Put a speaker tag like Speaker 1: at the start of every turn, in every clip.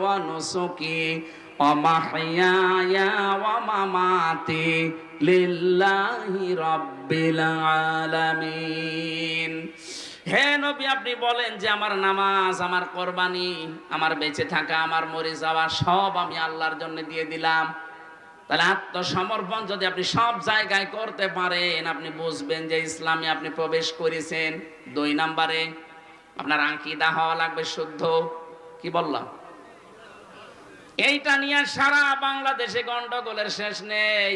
Speaker 1: ওয়া মাহইয়ায়া ওয়া মামাতি লিল্লাহি রাব্বিল আলামিন। হে নবী, আপনি বলেন যে আমার নামাজ, আমার কোরবানি, আমার বেঁচে থাকা, আমার মরে যাওয়া সব আমি আল্লাহর জন্য দিয়ে দিলাম। তাহলে আত্মসমর্পণ যদি আপনি সব জায়গায় করতে পারেন, আপনি বুঝবেন যে ইসলামে আপনি প্রবেশ করেছেন। দুই নাম্বারে, আপনার আঙ্কিদা হওয়া লাগবে শুদ্ধ। কি বললাম? এইটা নিয়ে সারা বাংলাদেশে গন্ডগোলের শেষ নেই।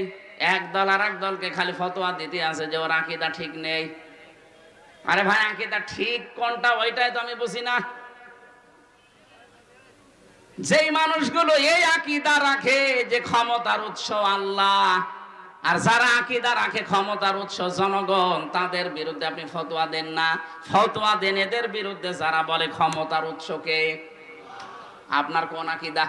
Speaker 1: এক দল আর এক দলকে খালি ফতোয়া দিতে আছে যে ওর আকিদা ঠিক নেই। আরে ভাই, আকিদা ঠিক কোনটা ওইটাই তো আমি বুঝি না। যেই মানুষগুলো এই আকিদা রাখে যে ক্ষমতার উৎস আল্লাহ, আর যারা আকিদা রাখে ক্ষমতার উৎস জনগণ, তাদের বিরুদ্ধে আপনি ফতোয়া দেন না। ফতোয়া দেন এদের বিরুদ্ধে যারা বলে ক্ষমতার উৎসকে। আপনার কোন আকিদা?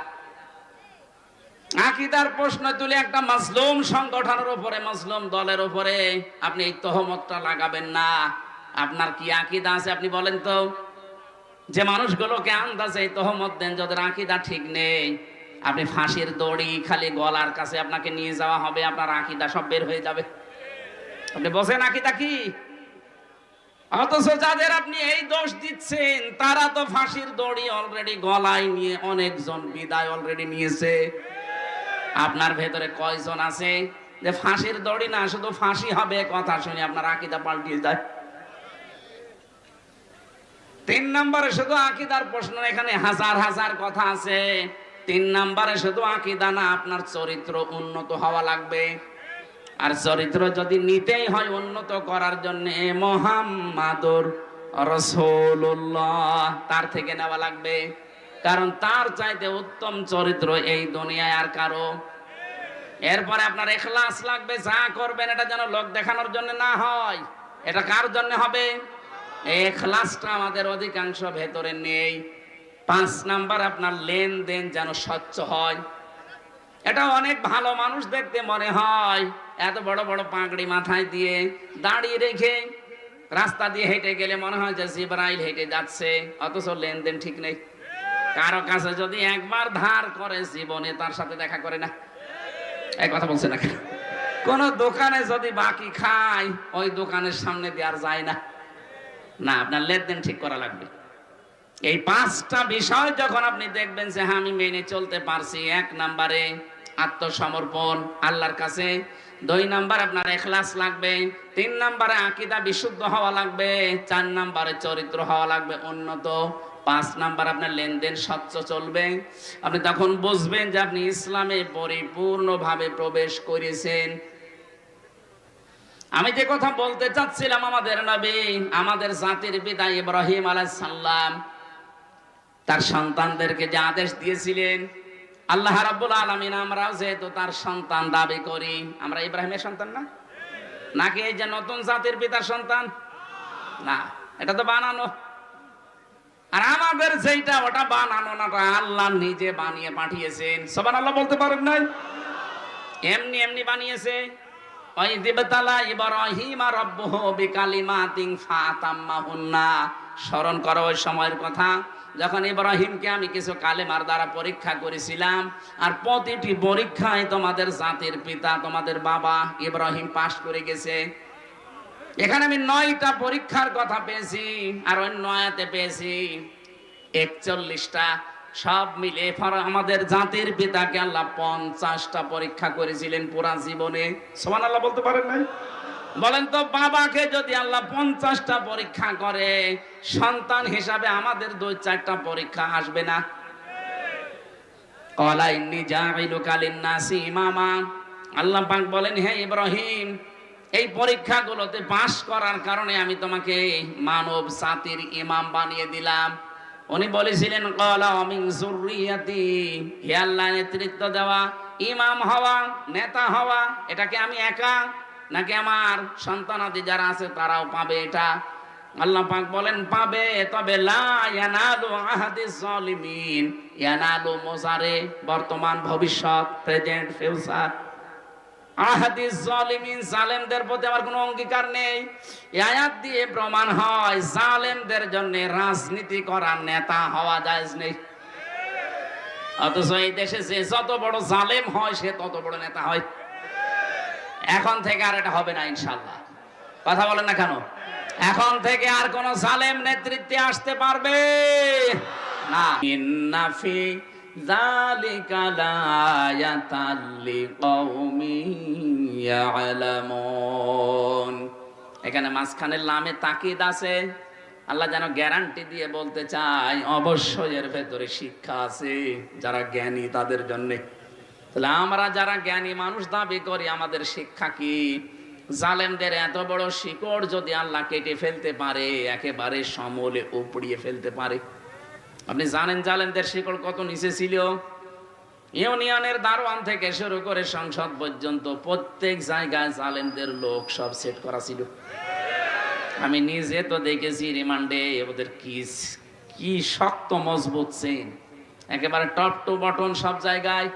Speaker 1: আকিদার প্রশ্ন তুলে একটা মাসলুম সংগঠনের উপরে মাসলুম দলের উপরে আপনি এই তহমতটা লাগাবেন না। আপনার কি আকিদা আছে আপনি বলেন তো? যে মানুষগুলোকে আন্দাজে তহমত দেন যাদের আকিদা ঠিক নেই। আপনি ফাঁসির দড়ি খালি গলার কাছে আপনাকে নিয়ে যাওয়া হবে, আপনার আকিদা সব বের হয়ে যাবে। আপনি বসেন আকিদা কি? অথচ যাদের আপনি এই দোষ দিচ্ছেন, তারা তো ফাঁসির দড়ি অলরেডি গলায় নিয়ে অনেকজন বিদায় অলরেডি নিয়েছে। আপনার ভেতরে কয়জন আছে? যে ফাঁসির দড়ি না, শুধু ফাঁসি হবে কথা শুনে আপনার আকিদা পাল্টিয়ে যায়। তিন নম্বরে শুধু আকিদার প্রশ্ন, এখানে হাজার হাজার কথা আছে। তিন নম্বরে শুধু আকিদা না, আপনার চরিত্র উন্নত হওয়া লাগবে। আর চরিত্র যদি নিতেই হয় উন্নত করার জন্য মোহাম্মাদুর রসুল্লাহ তার থেকে নেওয়া লাগবে। কারণ তার চাইতে উত্তম চরিত্র এই দুনিয়ায় আর কারও। এরপরে আপনার এখলাস লাগবে, যা করবেন এটা যেন লোক দেখানোর জন্য না হয়। এটা কার জন্য হবে? এখলাসটা আমাদের অধিকাংশ ভেতরে নেই। পাঁচ নাম্বার, আপনার লেনদেন যেন স্বচ্ছ হয়। এটা অনেক ভালো মানুষ দেখতে মনে হয়। এত বড় বড় পাগড়ি মাথায় দিয়ে দাঁড়িয়ে রেখে রাস্তা দিয়ে হেঁটে গেলে মনে হয় যে জিব্রাইল হেঁটে যাচ্ছে, অথচ লেনদেন ঠিক নেই। কারও কাছে যদি একবার ধার করে জীবনে, তার সাথে দেখা করে না। এই কথা বলছে না কোন দোকানে যদি বাকি খায়, ওই দোকানের সামনে দিয়ে আর যায় না। না, আপনার লেনদেন ঠিক করা লাগবে। এই পাঁচটা বিষয় যখন আপনি দেখবেন যে হ্যাঁ আমি মেনে চলতে পারছি, এক নাম্বারে আত্মসমর্পণ, আল্লাহর কাছে দুই নাম্বার আপনার এখলাস লাগবে, তিন নাম্বারে আকিদা বিশুদ্ধ হওয়া লাগবে, চার নাম্বারে চরিত্র হওয়া লাগবে উন্নত, পাঁচ নাম্বার আপনার লেনদেন স্বচ্ছ চলবে। আপনি তখন বুঝবেন যে আপনি ইসলামে পরিপূর্ণভাবে প্রবেশ করেছেন। আমি যে কথা বলতে চাচ্ছিলাম আমাদের নবী, আমাদের জাতির পিতা ইব্রাহিম আলাইহিস সালাম, তার সন্তানদেরকে যে আদেশ দিয়েছিলেন আল্লাহ রাব্বুল আলামিন আমরাও যেহেতু তার সন্তান দাবি করি, আমরা ইব্রাহিমের সন্তান না? নাকি এই যে নতুন জাতির পিতার সন্তান? না, এটা তো বানানো। আর আমাদের যেটা ওটা বানানো না আল্লাহ নিজে বানিয়ে পাঠিয়েছেন। সবান আল্লাহ বলতে পারেন নাই? এমনি এমনি বানিয়েছে। ওই দিবতালা ইব্রাহিম রব্বুহু বিকালিমাতিন ফাতাম্মাহুন্না। স্মরণ করো ওই সময়ের কথা। যখন ইব্রাহিমকে আমি কিছু কালেমার দ্বারা পরীক্ষা করেছিলাম, আর প্রতিটি পরীক্ষায় তোমাদের জাতির পিতা, তোমাদের বাবা ইব্রাহিম পাশ করে গেছে। এখানে আমি নয়টা পরীক্ষার কথা পেয়েছি, আর ওই নয়াতে পেয়েছি। একচল্লিশটা, সব মিলে আমাদের জাতির পিতাকে আল্লাহ পঞ্চাশটা পরীক্ষা করেছিলেন পুরা জীবনে। সমান আল্লাহ বলতে পারেন নাই? বলেন তো, বাবাকে যদি আল্লাহ পঞ্চাশটা পরীক্ষা করে, সন্তান হিসাবে আমাদের দুই চারটা পরীক্ষা আসবে না? আল্লাহ পাক বলেন, হে ইব্রাহিম, এই পরীক্ষাগুলোতে পাশ করার কারণে আমি তোমাকে মানব জাতির ইমাম বানিয়ে দিলাম। উনি বলেছিলেন, কলা নেতৃত্ব দেওয়া, ইমাম হওয়া, নেতা হওয়া, এটাকে আমি একা নাকি আমার সন্তানাদি যারা আছে তারাও পাবে এটা? আল্লাহ পাক বলেন, পাবে। তবে লা ইয়ানালু আহাদিস জালিমিন ইয়ানালু মুজারে বর্তমান ভবিষ্যৎ, প্রেজেন্ট, ফিউচার। আহাদিস জালিমিন জালেমদের প্রতি আমার কোনো অঙ্গীকার নেই। আয়াত দিয়ে প্রমাণ হয়, জালেমদের জন্য রাজনীতি করার নেতা হওয়া জায়েজ নেই। অথচ এই দেশে যে যত বড় জালেম হয়, সে তত বড় নেতা হয়। এখন থেকে আর এটা হবে না ইনশাল্লাহ কথা বলেন না কেন? এখন থেকে আর কোন সালেম নেতৃত্বে আসতে পারবে না। এখানে মাঝখানের লামে তাকিদ আছে। আল্লাহ যেন গ্যারান্টি দিয়ে বলতে চাই অবশ্যই এর ভেতরে শিক্ষা আছে। যারা জ্ঞানী তাদের জন্য তাহলে আমরা যারা জ্ঞানী মানুষ দাবি করি, আমাদের শিক্ষা কি? জালেমদের এত বড় শিকড় যদি আল্লাহ কেটে ফেলতে পারে, একেবারে সমলে উপড়িয়ে ফেলতে পারে। আপনি জানেন জালেমদের শিকড় কত নিচে ছিল? ইউনিয়নের দারোয়ান থেকে শুরু করে সংসদ পর্যন্ত প্রত্যেক জায়গায় জালেমদের লোক সব সেট করা ছিল। আমি নিজে তো দেখেছি রিমান্ডে ওদের কি কি শক্ত, মজবুত চেন একেবারে টপ টু বটন সব জায়গায়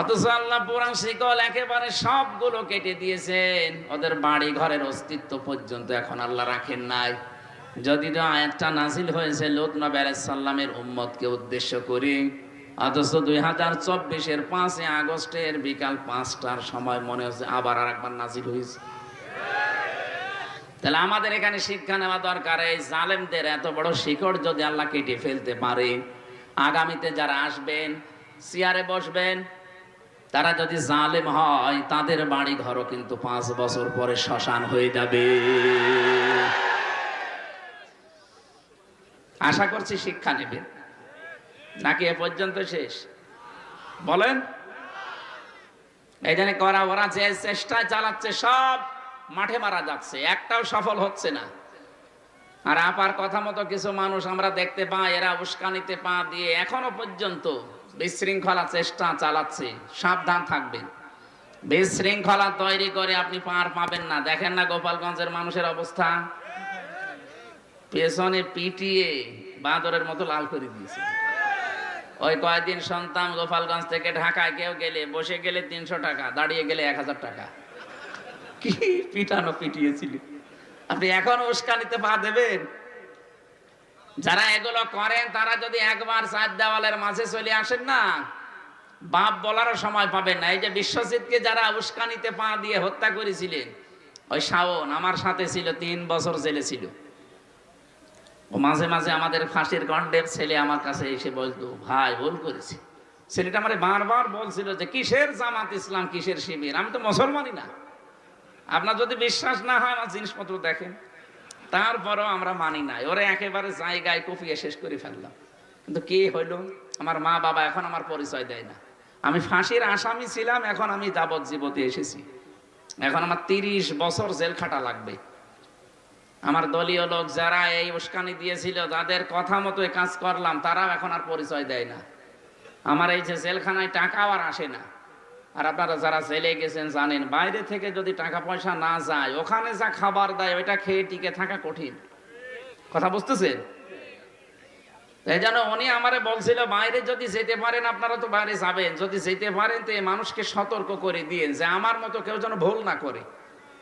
Speaker 1: অথচ আল্লাহ পুরাণ শিকল একেবারে সবগুলো কেটে দিয়েছেন। ওদের বাড়ি ঘরের অস্তিত্ব পর্যন্ত এখন আল্লাহ রাখেন নাই। যদি আয়াতটা নাজিল হয়েছে লোক নবী সাল্লামের উম্মতকে উদ্দেশ্য করে, অথচ দুই হাজার চব্বিশের পাঁচই আগস্টের বিকাল পাঁচটার সময় মনে হচ্ছে আবার আর একবার নাজিল হয়েছে। তাহলে আমাদের এখানে শিক্ষা নেওয়া দরকার, এই জালেমদের এত বড় শিকড় যদি আল্লাহ কেটে ফেলতে পারে, আগামীতে যারা আসবেন, চেয়ারে বসবেন তারা যদি জালেম হয়, তাদের বাড়ি ঘরও কিন্তু পাঁচ বছর পরে শ্মশান হয়ে যাবে। আশা করছি শিক্ষা নেবেন নাকি এ পর্যন্ত শেষ? বলেন। এই জন্য করা ওরা যে চেষ্টা চালাচ্ছে, সব মাঠে মারা যাচ্ছে, একটাও সফল হচ্ছে না। আর আপার কথা মতো কিছু মানুষ আমরা দেখতে পাই, এরা উস্কানিতে পা দিয়ে এখনও পর্যন্ত বিশৃঙ্খলা চেষ্টা চালাচ্ছে। সাবধান থাকবেন। বিশৃঙ্খলা তৈরি করে আপনি পার পাবেন না। দেখেন না গোপালগঞ্জের মানুষের অবস্থা। পেছনে পিটিয়ে বাঁদরের মতো লাল করে দিয়েছে। ওই কয়েকদিন সন্তান গোপালগঞ্জ থেকে ঢাকায় কেউ গেলে, বসে গেলে তিনশো টাকা, দাঁড়িয়ে গেলে এক হাজার টাকা। কি পিটানো পিটিয়েছিল? আপনি এখন উস্কানিতে পা দেবেন? যারা এগুলো করেন, তারা যদি একবার চার দেওয়ালের মাঝে চলে আসেন না, বাপ বলারও সময় পাবেন না। এই যে বিশ্বজিৎকে যারা উস্কানিতে পা দিয়ে হত্যা করেছিলেন, ওই শাওন আমার সাথে ছিল, তিন বছর জেলে ছিল। ও মাঝে মাঝে আমাদের ফাঁসির গন্ডের ছেলে আমার কাছে এসে বলতো, ভাই, ভুল করেছি। ছেলেটা আমার বারবার বলছিল যে, কিসের জামাত ইসলাম, কিসের শিবির? আমি তো মুসলমানই না। আপনার যদি বিশ্বাস না হয়, আমার জিনিসপত্র দেখেন। তারপরও আমরা মানি নাই। ওরা একেবারে জায়গায় কফিয়ে শেষ করে ফেললাম। কিন্তু কি হইল? আমার মা বাবা এখন আমার পরিচয় দেয় না। আমি ফাঁসির আসামি ছিলাম, এখন আমি যাবজ্জীবতে এসেছি। এখন আমার তিরিশ বছর জেল খাটা লাগবে। আমার দলীয় লোক যারা এই উস্কানি দিয়েছিল তাদের কথা মতো কাজ করলাম, তারাও এখন আর পরিচয় দেয় না। আমার এই যে জেলখানায় টাকাও আর আসে না। আর আপনারা যারা জেলে গেছেন জানেন, বাইরে থেকে যদি টাকা পয়সা না যায়, ওখানে যা খাবার দেয়, ওইটা খেয়ে টিকে থাকা কঠিন। কথা বুঝতেছেন? এই যেন উনি আমারে বলছিল, বাইরে যদি যেতে পারেন, আপনারা তো বাইরে যাবেন। যদি যেতে পারেন, তো এই মানুষকে সতর্ক করে দিয়েন, যে আমার মতো কেউ যেন ভুল না করে।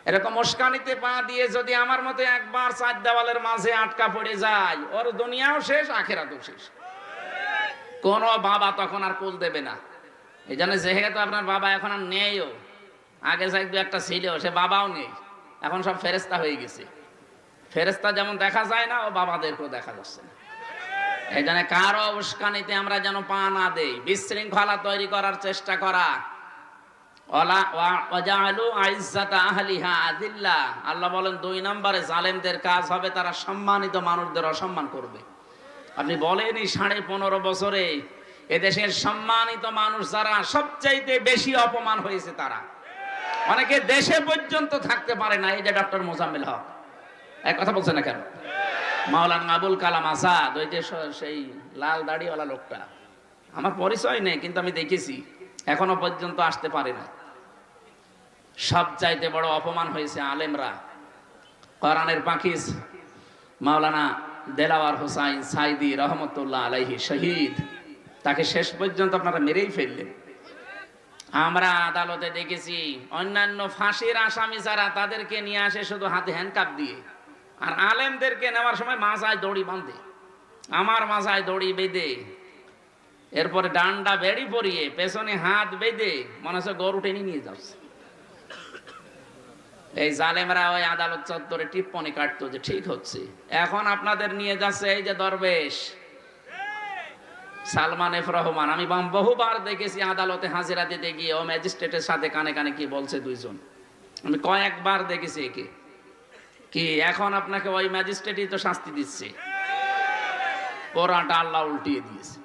Speaker 1: এরকম উস্কানিতে পা দিয়ে যদি আমার মতো একবার চার দেওয়ালের মাঝে আটকা পড়ে যায়, ওর দুনিয়াও শেষ, আখেরাতও শেষ। কোনো বাবা তখন আর কুল দেবে না। এই জন্য যেহেতু আপনার বাবা এখন আর নেইও, আগে যাই দু একটা ছিল সে বাবাও নেই। এখন সব ফেরেস্তা হয়ে গেছে। ফেরেস্তা যেমন দেখা যায় না, ও বাবাদেরকেও দেখা যাচ্ছে না। এই জন্য কারও উস্কানিতে আমরা যেন পা না দেই, বিশৃঙ্খলা তৈরি করার চেষ্টা করা। আল্লাহ বলেন, দুই নম্বরে জালেমদের কাজ হবে তারা সম্মানিত মানুষদের অসম্মান করবে। আপনি বলেনই সাড়ে পনেরো বছরে এদেশের সম্মানিত মানুষ যারা, সবচাইতে বেশি অপমান হয়েছে তারা। অনেকে দেশে পর্যন্ত থাকতে পারে না, এই যে ডক্টর মোজাম্মেল হক। এক কথা বলছে না কেন? মাওলানা আবুল কালাম আসাদ, ওই যে সেই লাল দাড়িওয়ালা লোকটা। আমার পরিচয় নেই, কিন্তু আমি দেখেছি, এখনও পর্যন্ত আসতে পারে না। সব চাইতে বড় অপমান হয়েছে আলেমরা। কোরআনের পাখিস মাওলানা দেলাওয়ার হোসাইন সাইদি রহমতুল্লাহ আলাইহি শহীদ। তাকে শেষ পর্যন্ত আপনারা মেরেই ফেললেন। আমরা আদালতে দেখেছি, অন্যান্য ফাঁসির আসামি যারা তাদেরকে নিয়ে আসে শুধু হাতে হ্যান্ডকাপ দিয়ে। আর আলেমদেরকে নেওয়ার সময় মাজায় দড়ি বাঁধে, আমার মাথায় দড়ি বেঁধে। এরপরে ডান্ডা বেড়ি পরিয়ে পেছনে হাত বেঁধে মনে হচ্ছে গরু টেনে নিয়ে যাচ্ছে। এই জালেমরা ওই আদালত চত্বরে টিপ্পনি কাটতো যে ঠিক হচ্ছে। এখন আপনাদের নিয়ে যাচ্ছে এই যে দরবেশ। সালমান এফ রহমান, আমি বহুবার দেখেছি আদালতে হাজিরা দিতে গিয়ে, ও ম্যাজিস্ট্রেটের সাথে কানে কানে কি বলছে দুইজন। আমি কয়েকবার দেখেছি একে। কি, এখন আপনাকে ওই ম্যাজিস্ট্রেটই তো শাস্তি দিচ্ছে। পোড়াটা আল্লাহ উল্টিয়ে দিয়েছে।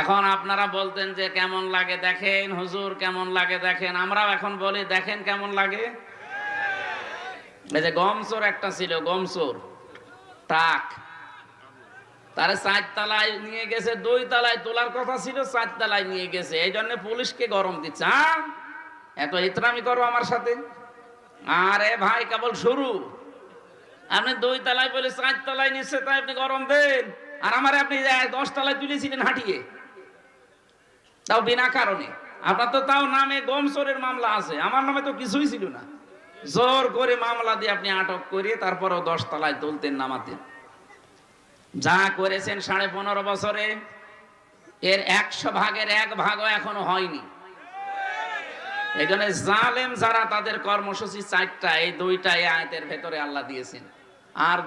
Speaker 1: এখন আপনারা বলতেন যে কেমন লাগে, দেখেন হুজুর কেমন লাগে, দেখেন। আমরাও এখন বলি, দেখেন কেমন লাগে। এই যে গমসোর একটা ছিল গমসোর টাক তারে চার তালায় নিয়ে গেছে, দুই তালায় তোলার কথা ছিল, চার তালায় নিয়ে গেছে। এই জন্য পুলিশকে গরম দিচ্ছে হ্যাঁ এত ইতরামি করো আমার সাথে। আরে ভাই, কেবল শুরু। আপনি দুই তালায় বলে চার তালায় নিচ্ছে, তাই আপনি গরম দেন। আর আমার আপনি দশ তালায় তুলেছিলেন হাঁটিয়ে। তাও বিনা কারণে। আপনার তো তাও নামে গমসরের মামলা আছে। আমার নামে তো কিছুই ছিল না। জোর করে মামলা দিয়ে আপনি আটক করে তারপরেও দশ তালায় তুলতেন, নামাতেন। যা করেছেন সাড়ে পনেরো বছরে, এর একশো ভাগের এক ভাগও এখনও হয়নি। এখানে জালেম যারা, তাদের কর্মসূচি চারটা, এই দুইটা আয়তের ভেতরে আল্লাহ দিয়েছেন। আর